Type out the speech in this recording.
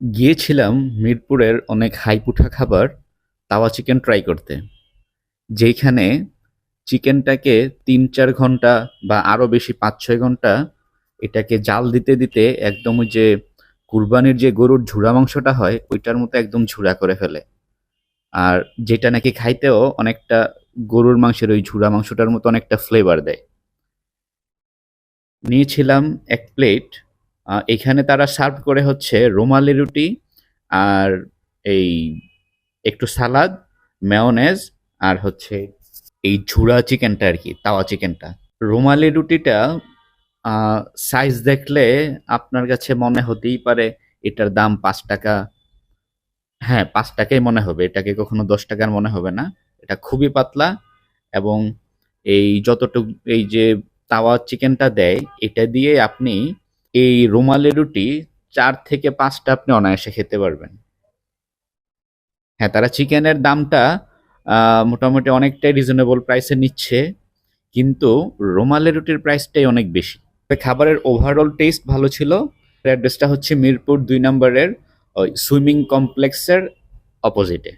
গিয়েছিলাম মিরপুরের অনেক হাইপুঠা খাবার তাওয়া চিকেন ট্রাই করতে যেখানে চিকেনটাকে তিন চার ঘণ্টা বা আরও বেশি পাঁচ ছয় ঘণ্টা এটাকে জাল দিতে দিতে একদম ওই যে কুরবানির যে গরুর ঝুড়া মাংসটা হয়, ওইটার মতো একদম ঝুড়া করে ফেলে। আর যেটা নাকি খাইতেও অনেকটা গরুর মাংসের ওই ঝুড়া মাংসটার মতো অনেকটা ফ্লেভার দেয়। নিয়েছিলাম এক প্লেট এখানে তারা সার্ভ করে হচ্ছে রুমালি রুটি আর এই একটু সালাদ মেয়োনেজ আর হচ্ছে এই ঝুড়া চিকেনটা আর কি, তাওয়া চিকেনটা। রুমালি রুটিটা সাইজ দেখলে আপনার কাছে মনে হতেই পারে এটার দাম পাঁচ টাকা। হ্যাঁ পাঁচ টাকাই মনে হবে, এটাকে কখনো দশ টাকার মনে হবে না। এটা খুবই পাতলা এবং এই যতটুকু, এই যে তাওয়া চিকেনটা দেয়, এটা দিয়ে আপনি এই রুমালি রুটি চার থেকে পাঁচটা আপনি অনায়াসে খেতে পারবেন। হ্যাঁ তারা চিকেনের দামটা মোটামুটি অনেকটাই রিজনেবল প্রাইসে নিচ্ছে, কিন্তু রুমালি রুটির প্রাইসটাই অনেক বেশি। খাবারের ওভারঅল টেস্ট ভালো ছিল। অ্যাড্রেসটা হচ্ছে মিরপুর দুই নম্বরের ওই সুইমিং কমপ্লেক্সের অপোজিটে